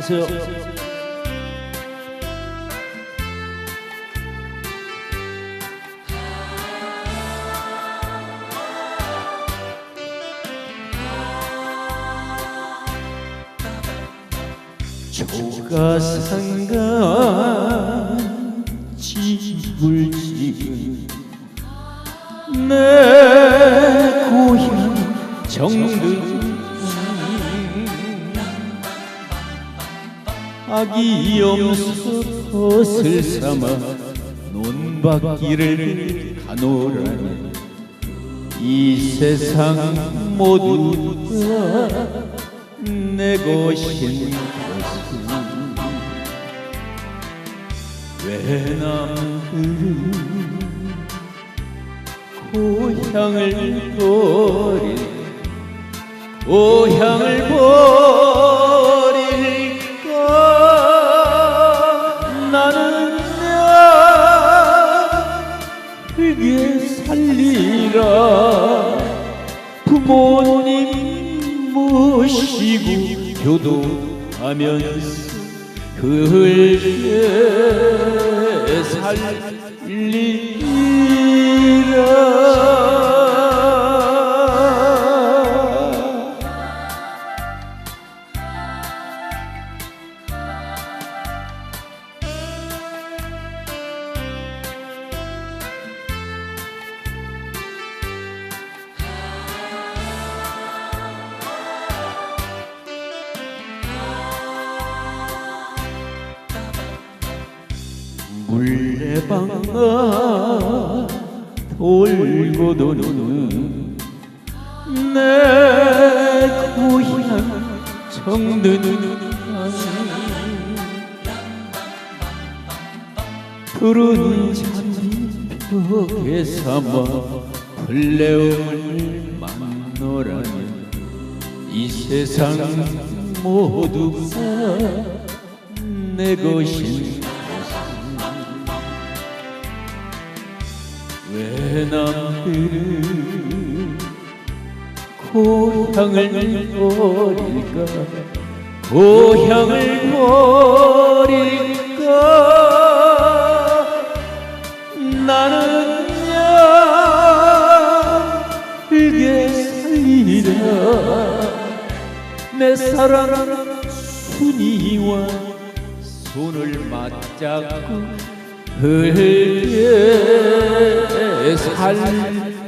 하세요. 조가상가 집을 지은 내 고향 정든 아기 염소 벗을 삼아 논밭길을 가노라니 이 세상 모두가 내 것인 것은 왜 남들은 고향을 버릴 고향을 버릴 살리라 부모님 모시고 교도하면서 그게 살리라 물레방아 돌고 도는 내 고향 정든 푸른 잔벽에 삼아 플레움을 만노라면 이 세상 모두가 내 것인 남들은 고향을 버릴까 고향을 버릴까 나는야 그게 살리라 내 사랑 순이와 손을 맞잡고 흘게 살리